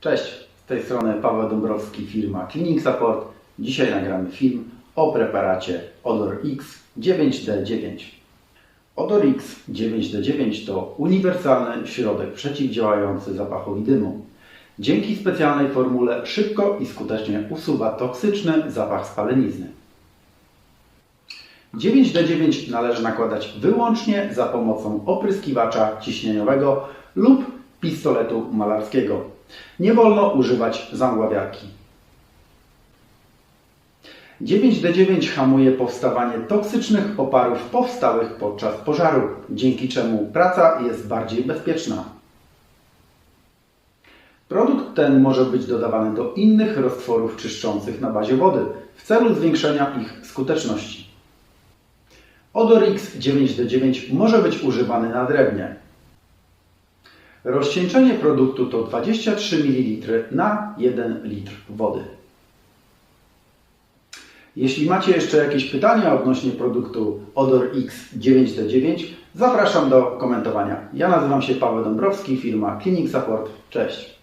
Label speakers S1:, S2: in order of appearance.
S1: Cześć, z tej strony Paweł Dąbrowski, firma Cleaning Support. Dzisiaj nagramy film o preparacie Odor X 9D9. Odor X 9D9 to uniwersalny środek przeciwdziałający zapachowi dymu. Dzięki specjalnej formule szybko i skutecznie usuwa toksyczny zapach spalenizny. 9D9 należy nakładać wyłącznie za pomocą opryskiwacza ciśnieniowego lub pistoletu malarskiego. Nie wolno używać zamgławiarki. 9D9 hamuje powstawanie toksycznych oparów powstałych podczas pożaru, dzięki czemu praca jest bardziej bezpieczna. Produkt ten może być dodawany do innych roztworów czyszczących na bazie wody w celu zwiększenia ich skuteczności. Odor X 9D9 może być używany na drewnie. Rozcieńczenie produktu to 23 ml na 1 litr wody. Jeśli macie jeszcze jakieś pytania odnośnie produktu Odor X 9D9, zapraszam do komentowania. Ja nazywam się Paweł Dąbrowski, firma Cleaning Support. Cześć!